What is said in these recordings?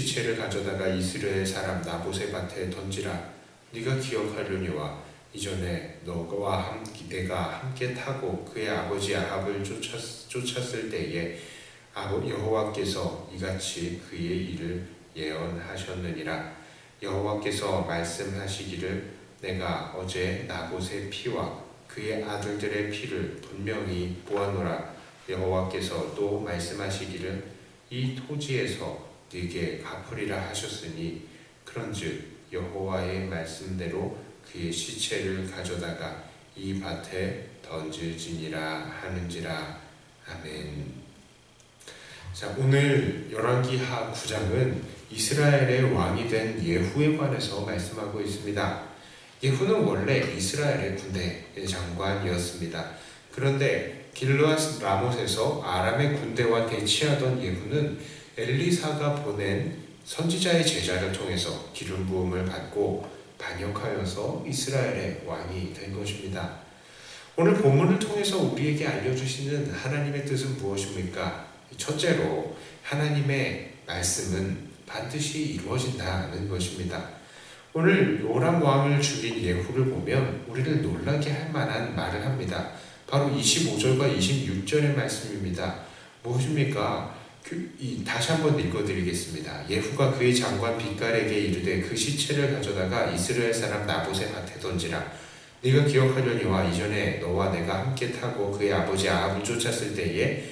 시체를 가져다가 이스라엘 사람 나봇의 밭에 던지라. 네가 기억하려니와 이전에 너와 함께 내가 함께 타고 그의 아버지 아합을 쫓았, 쫓았을 때에 여호와께서 이같이 그의 일을 예언하셨느니라. 여호와께서 말씀하시기를 내가 어제 나봇의 피와 그의 아들들의 피를 분명히 보아노라. 여호와께서 또 말씀하시기를 이 토지에서 네게 갚으리라 하셨으니 그런즉 여호와의 말씀대로 그의 시체를 가져다가 이 밭에 던질지니라 하는지라 아멘. 자 오늘 열왕기하 9장은 이스라엘의 왕이 된 예후에 관해서 말씀하고 있습니다. 예후는 원래 이스라엘의 군대 장관이었습니다. 그런데 길르앗 라못에서 아람의 군대와 대치하던 예후는 엘리사가 보낸 선지자의 제자를 통해서 기름 부음을 받고 반역하여서 이스라엘의 왕이 된 것입니다. 오늘 본문을 통해서 우리에게 알려주시는 하나님의 뜻은 무엇입니까? 첫째로 하나님의 말씀은 반드시 이루어진다는 것입니다. 오늘 요람 왕을 죽인 예후를 보면 우리를 놀라게 할 만한 말을 합니다. 바로 25절과 26절의 말씀입니다. 무엇입니까? 그, 이, 다시 한번 읽어드리겠습니다. 예후가 그의 장관 빛깔에게 이르되 그 시체를 가져다가 이스라엘 사람 나봇의 밭에 던지라. 네가 기억하려니와 이전에 너와 내가 함께 타고 그의 아버지 아합을 쫓았을 때에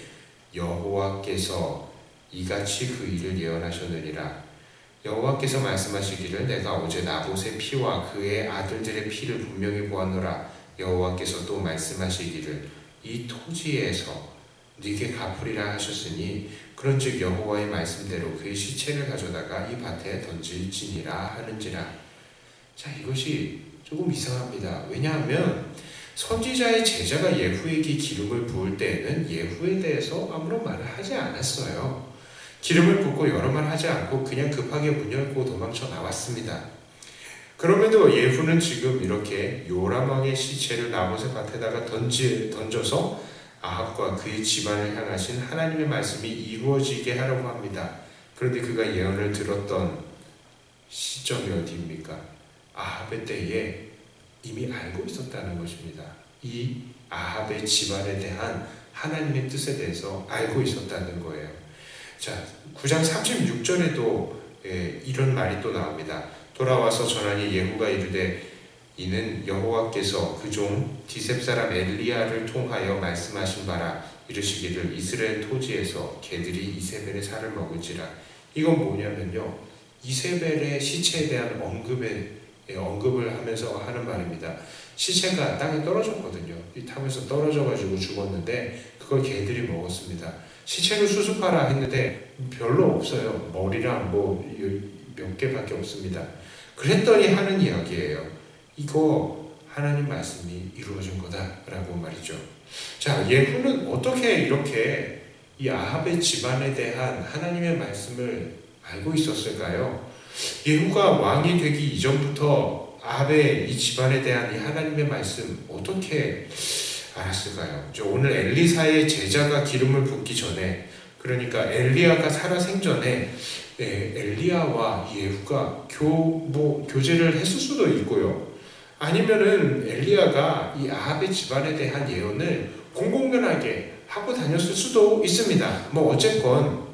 여호와께서 이같이 그 일을 예언하셨느니라. 여호와께서 말씀하시기를 내가 어제 나봇의 피와 그의 아들들의 피를 분명히 보았노라. 여호와께서 또 말씀하시기를 이 토지에서 네게 갚으리라 하셨으니 그런즉 여호와의 말씀대로 그의 시체를 가져다가 이 밭에 던질지니라 하는지라. 자 이것이 조금 이상합니다. 왜냐하면 선지자의 제자가 예후에게 기름을 부을 때에는 예후에 대해서 아무런 말을 하지 않았어요. 기름을 붓고 여러 말 하지 않고 그냥 급하게 문 열고 도망쳐 나왔습니다. 그럼에도 예후는 지금 이렇게 요람왕의 시체를 나봇의 밭에다가 던지, 던져서 아합과 그의 집안을 향하신 하나님의 말씀이 이루어지게 하려고 합니다. 그런데 그가 예언을 들었던 시점이 어디입니까? 아합의 때에 이미 알고 있었다는 것입니다. 이 아합의 집안에 대한 하나님의 뜻에 대해서 알고 있었다는 거예요. 자, 9장 36절에도 예, 이런 말이 또 나옵니다. 돌아와서 전하니 예후가 이르되 이는 여호와께서 그 종 디셉 사람 엘리야를 통하여 말씀하신 바라 이르시기를 이스라엘 토지에서 개들이 이세벨의 살을 먹을지라 이건 뭐냐면요 이세벨의 시체에 대한 언급에 예, 언급을 하면서 하는 말입니다. 시체가 땅에 떨어졌거든요. 이 타면서 떨어져가지고 죽었는데 그걸 개들이 먹었습니다. 시체를 수습하라 했는데 별로 없어요. 머리랑 뭐 몇 개밖에 없습니다. 그랬더니 하는 이야기예요. 이거 하나님 말씀이 이루어진 거다라고 말이죠. 자, 예후는 어떻게 이렇게 이 아합의 집안에 대한 하나님의 말씀을 알고 있었을까요? 예후가 왕이 되기 이전부터 아합의 이 집안에 대한 이 하나님의 말씀 어떻게 알았을까요? 오늘 엘리사의 제자가 기름을 붓기 전에 그러니까 엘리야가 살아 생전에 네, 엘리야와 예후가 교, 뭐, 교제를 했을 수도 있고요. 아니면은 엘리야가 이 아합의 집안에 대한 예언을 공공연하게 하고 다녔을 수도 있습니다. 뭐 어쨌건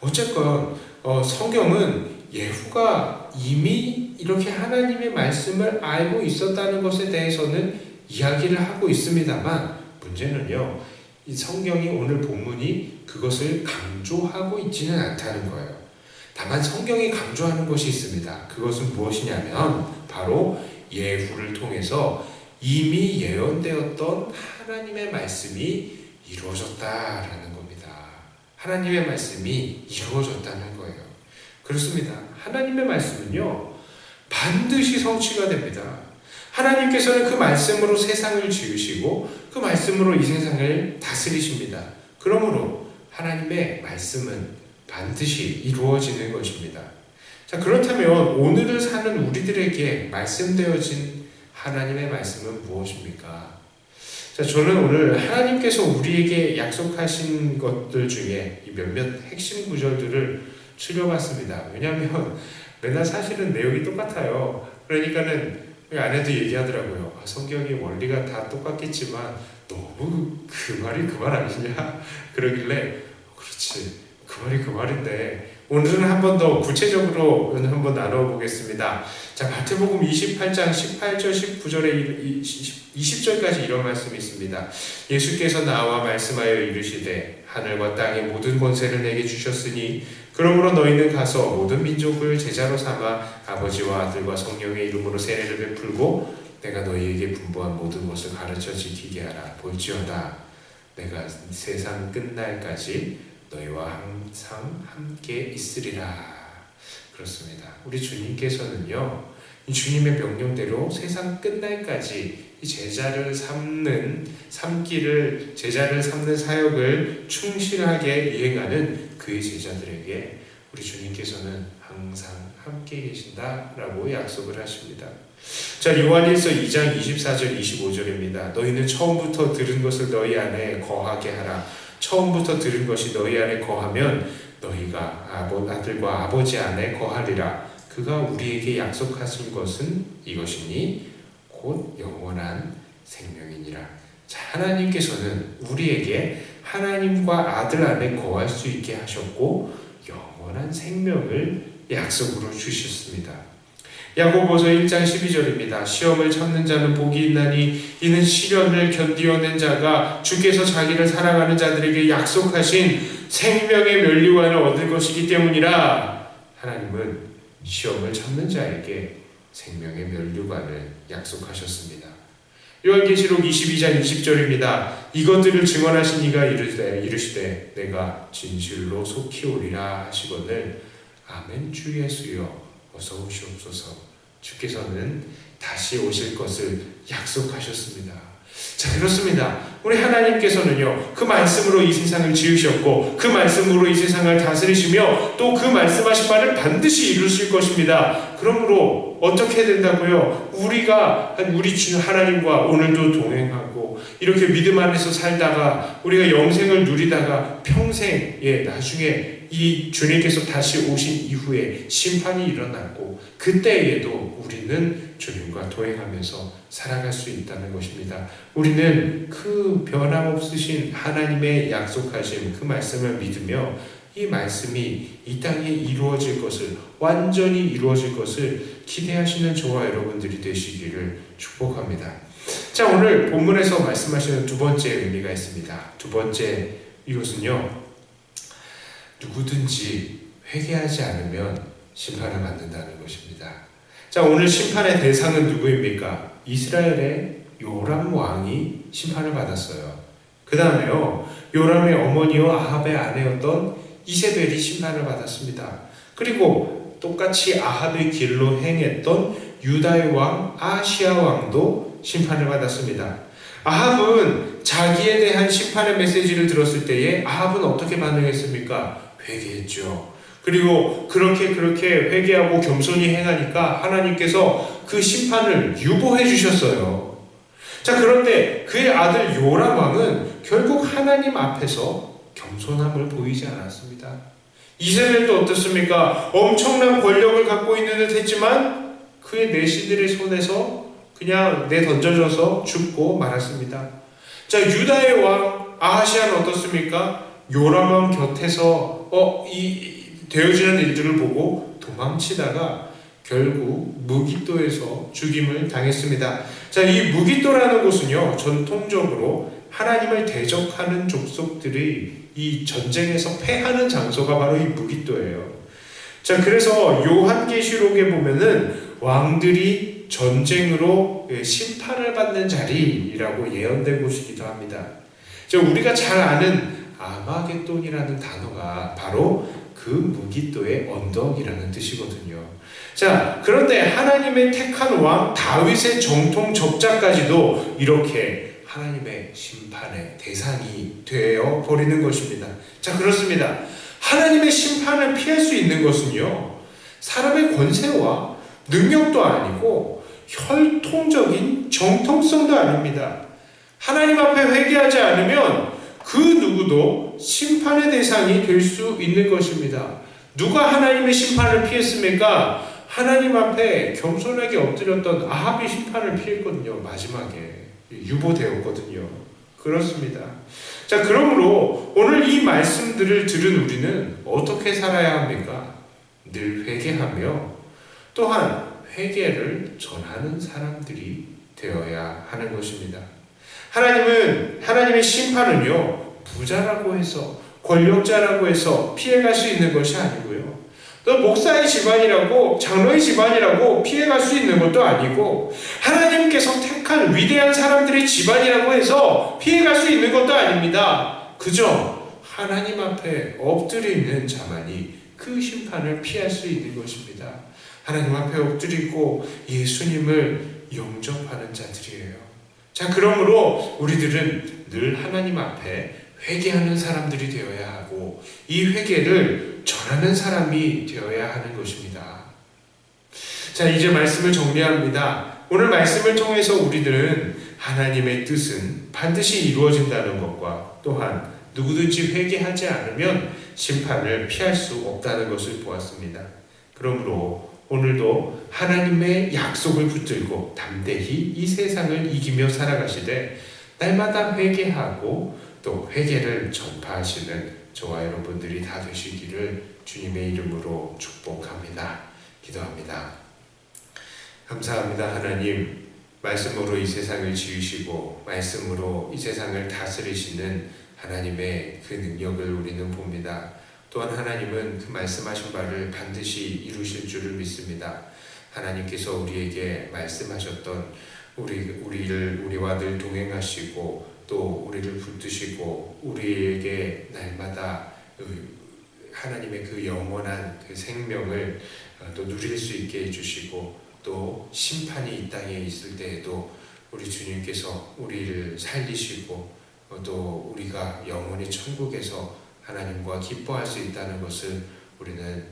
어쨌건 어, 성경은 예후가 이미 이렇게 하나님의 말씀을 알고 있었다는 것에 대해서는 이야기를 하고 있습니다만 문제는요. 이 성경이 오늘 본문이 그것을 강조하고 있지는 않다는 거예요. 다만 성경이 강조하는 것이 있습니다. 그것은 무엇이냐면 바로 예후를 통해서 이미 예언되었던 하나님의 말씀이 이루어졌다라는 겁니다. 하나님의 말씀이 이루어졌다는 거예요. 그렇습니다. 하나님의 말씀은요, 반드시 성취가 됩니다. 하나님께서는 그 말씀으로 세상을 지으시고 그 말씀으로 이 세상을 다스리십니다. 그러므로 하나님의 말씀은 반드시 이루어지는 것입니다. 자, 그렇다면 오늘을 사는 우리들에게 말씀되어진 하나님의 말씀은 무엇입니까? 자, 저는 오늘 하나님께서 우리에게 약속하신 것들 중에 몇몇 핵심 구절들을 추려봤습니다. 왜냐하면 맨날 사실은 내용이 똑같아요. 그러니까는 그 안에도 얘기하더라고요. 아, 성경의 원리가 다 똑같겠지만 너무 그 말이 그 말 아니냐? 그러길래 그렇지 그 말이 그 말인데 오늘은 한 번 더 구체적으로 한번 나눠보겠습니다. 자 마태복음 28장 18절 19절에 20절까지 이런 말씀이 있습니다. 예수께서 나와 말씀하여 이르시되 하늘과 땅의 모든 권세를 내게 주셨으니 그러므로 너희는 가서 모든 민족을 제자로 삼아 아버지와 아들과 성령의 이름으로 세례를 베풀고 내가 너희에게 분부한 모든 것을 가르쳐 지키게 하라. 볼지어다 내가 세상 끝날까지 너희와 항상 함께 있으리라. 그렇습니다. 우리 주님께서는요, 주님의 명령대로 세상 끝날까지 이 제자를 삼는 삼기를 제자를 삼는 사역을 충실하게 이행하는 그의 제자들에게 우리 주님께서는 항상 함께 계신다라고 약속을 하십니다. 자, 요한일서 2장 24절 25절입니다. 너희는 처음부터 들은 것을 너희 안에 거하게 하라. 처음부터 들은 것이 너희 안에 거하면 너희가 아들과 아버지 안에 거하리라. 그가 우리에게 약속하신 것은 이것이니 곧 영원한 생명이니라. 자, 하나님께서는 우리에게 하나님과 아들 안에 거할 수 있게 하셨고 영원한 생명을 약속으로 주셨습니다. 야고보서 1장 12절입니다. 시험을 참는 자는 복이 있나니 이는 시련을 견디어낸 자가 주께서 자기를 사랑하는 자들에게 약속하신 생명의 면류관을 얻을 것이기 때문이라. 하나님은 시험을 참는 자에게 생명의 면류관을 약속하셨습니다. 요한계시록 22장 20절입니다. 이것들을 증언하신 이가 이르되, 이르시되 내가 진실로 속히 오리라 하시거늘 아멘 주 예수여 어서 오시옵소서 주께서는 다시 오실 것을 약속하셨습니다. 자, 그렇습니다. 우리 하나님께서는요, 그 말씀으로 이 세상을 지으셨고, 그 말씀으로 이 세상을 다스리시며, 또 그 말씀하신 바를 반드시 이루실 것입니다. 그러므로 어떻게 된다고요? 우리가, 우리 주 하나님과 오늘도 동행하고, 이렇게 믿음 안에서 살다가, 우리가 영생을 누리다가 평생, 예, 나중에 이 주님께서 다시 오신 이후에 심판이 일어나고 그때에도 우리는 주님과 동행하면서 살아갈 수 있다는 것입니다. 우리는 그 변함없으신 하나님의 약속하신 그 말씀을 믿으며 이 말씀이 이 땅에 이루어질 것을 완전히 이루어질 것을 기대하시는 저와 여러분들이 되시기를 축복합니다. 자, 오늘 본문에서 말씀하시는 두 번째 의미가 있습니다. 두 번째 이것은요. 누구든지 회개하지 않으면 심판을 받는다는 것입니다. 자, 오늘 심판의 대상은 누구입니까? 이스라엘의 요람 왕이 심판을 받았어요. 그 다음에요, 요람의 어머니와 아합의 아내였던 이세벨이 심판을 받았습니다. 그리고 똑같이 아합의 길로 행했던 유다의 왕 아시아 왕도 심판을 받았습니다. 아합은 자기에 대한 심판의 메시지를 들었을 때에 아합은 어떻게 반응했습니까? 회개했죠. 그리고 그렇게 그렇게 회개하고 겸손히 행하니까 하나님께서 그 심판을 유보해 주셨어요. 자, 그런데 그의 아들 요람 왕은 결국 하나님 앞에서 겸손함을 보이지 않았습니다. 이세벨도 어떻습니까? 엄청난 권력을 갖고 있는 듯 했지만 그의 내시들의 손에서 그냥 내 던져져서 죽고 말았습니다. 자, 유다의 왕 아하시아는 어떻습니까? 요람왕 곁에서 어, 이 되어지는 일들을 보고 도망치다가 결국 무기도에서 죽임을 당했습니다. 자, 이 무기도라는 곳은요, 전통적으로 하나님을 대적하는 족속들이 이 전쟁에서 패하는 장소가 바로 이 무기도예요. 자, 그래서 요한계시록에 보면은 왕들이 전쟁으로 심판을 받는 자리라고 예언된 곳이기도 합니다. 자, 우리가 잘 아는 아마겟돈이라는 단어가 바로 그 무기도의 언덕이라는 뜻이거든요. 자, 그런데 하나님의 택한 왕 다윗의 정통 적자까지도 이렇게 하나님의 심판의 대상이 되어 버리는 것입니다. 자, 그렇습니다. 하나님의 심판을 피할 수 있는 것은요, 사람의 권세와 능력도 아니고 혈통적인 정통성도 아닙니다. 하나님 앞에 회개하지 않으면 그 누구도 심판의 대상이 될 수 있는 것입니다. 누가 하나님의 심판을 피했습니까? 하나님 앞에 겸손하게 엎드렸던 아합이 심판을 피했거든요. 마지막에 유보되었거든요. 그렇습니다. 자, 그러므로 오늘 이 말씀들을 들은 우리는 어떻게 살아야 합니까? 늘 회개하며 또한 회개를 전하는 사람들이 되어야 하는 것입니다. 하나님은 하나님의 심판은요 부자라고 해서 권력자라고 해서 피해갈 수 있는 것이 아니고요. 또 목사의 집안이라고 장로의 집안이라고 피해갈 수 있는 것도 아니고 하나님께서 택한 위대한 사람들의 집안이라고 해서 피해갈 수 있는 것도 아닙니다. 그저 하나님 앞에 엎드리는 자만이 그 심판을 피할 수 있는 것입니다. 하나님 앞에 엎드리고 예수님을 영접하는 자들이에요. 자, 그러므로 우리들은 늘 하나님 앞에 회개하는 사람들이 되어야 하고 이 회개를 전하는 사람이 되어야 하는 것입니다. 자, 이제 말씀을 정리합니다. 오늘 말씀을 통해서 우리들은 하나님의 뜻은 반드시 이루어진다는 것과 또한 누구든지 회개하지 않으면 심판을 피할 수 없다는 것을 보았습니다. 그러므로 오늘도 하나님의 약속을 붙들고 담대히 이 세상을 이기며 살아가시되 날마다 회개하고 또 회개를 전파하시는 저와 여러분들이 다 되시기를 주님의 이름으로 축복합니다. 기도합니다. 감사합니다. 하나님, 말씀으로 이 세상을 지으시고, 말씀으로 이 세상을 다스리시는 하나님의 그 능력을 우리는 봅니다. 또한 하나님은 그 말씀하신 바를 반드시 이루실 줄을 믿습니다. 하나님께서 우리에게 말씀하셨던 우리, 우리를, 우리와 늘 동행하시고, 또 우리를 붙드시고, 우리에게 날마다 하나님의 그 영원한 그 생명을 또 누릴 수 있게 해주시고, 또 심판이 이 땅에 있을 때에도 우리 주님께서 우리를 살리시고 또 우리가 영원히 천국에서 하나님과 기뻐할 수 있다는 것을 우리는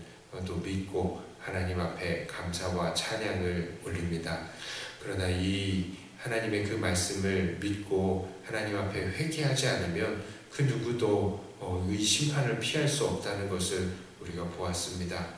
또 믿고 하나님 앞에 감사와 찬양을 올립니다. 그러나 이 하나님의 그 말씀을 믿고 하나님 앞에 회개하지 않으면 그 누구도 이 심판을 피할 수 없다는 것을 우리가 보았습니다.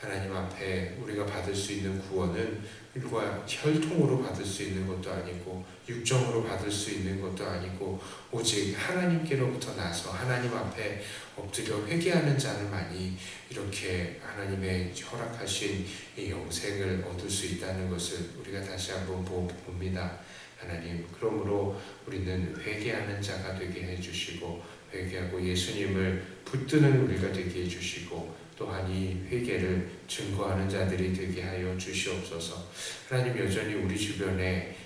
하나님 앞에 우리가 받을 수 있는 구원은 일과 혈통으로 받을 수 있는 것도 아니고 육정으로 받을 수 있는 것도 아니고 오직 하나님께로부터 나서 하나님 앞에 엎드려 회개하는 자를만이 이렇게 하나님의 허락하신 이 영생을 얻을 수 있다는 것을 우리가 다시 한번 봅니다. 하나님, 그러므로 우리는 회개하는 자가 되게 해주시고 회개하고 예수님을 붙드는 우리가 되게 해주시고 또한 이 회개를 증거하는 자들이 되게 하여 주시옵소서. 하나님 여전히 우리 주변에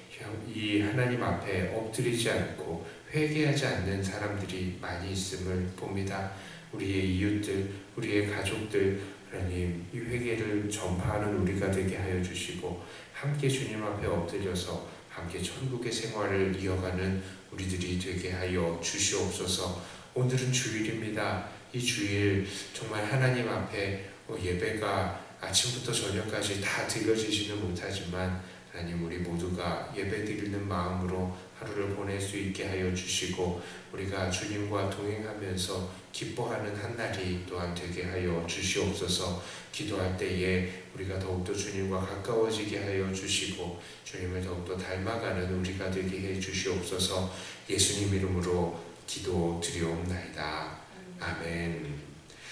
이 하나님 앞에 엎드리지 않고 회개하지 않는 사람들이 많이 있음을 봅니다. 우리의 이웃들, 우리의 가족들, 하나님 이 회개를 전파하는 우리가 되게 하여 주시고 함께 주님 앞에 엎드려서 함께 천국의 생활을 이어가는 우리들이 되게 하여 주시옵소서. 오늘은 주일입니다. 이 주일 정말 하나님 앞에 어, 예배가 아침부터 저녁까지 다 드려지지는 못하지만 하나님 우리 모두가 예배 드리는 마음으로 하루를 보낼 수 있게 하여 주시고 우리가 주님과 동행하면서 기뻐하는 한 날이 또한 되게 하여 주시옵소서 기도할 때에 우리가 더욱더 주님과 가까워지게 하여 주시고 주님을 더욱더 닮아가는 우리가 되게 해 주시옵소서 예수님 이름으로 기도 드리옵나이다. 아멘.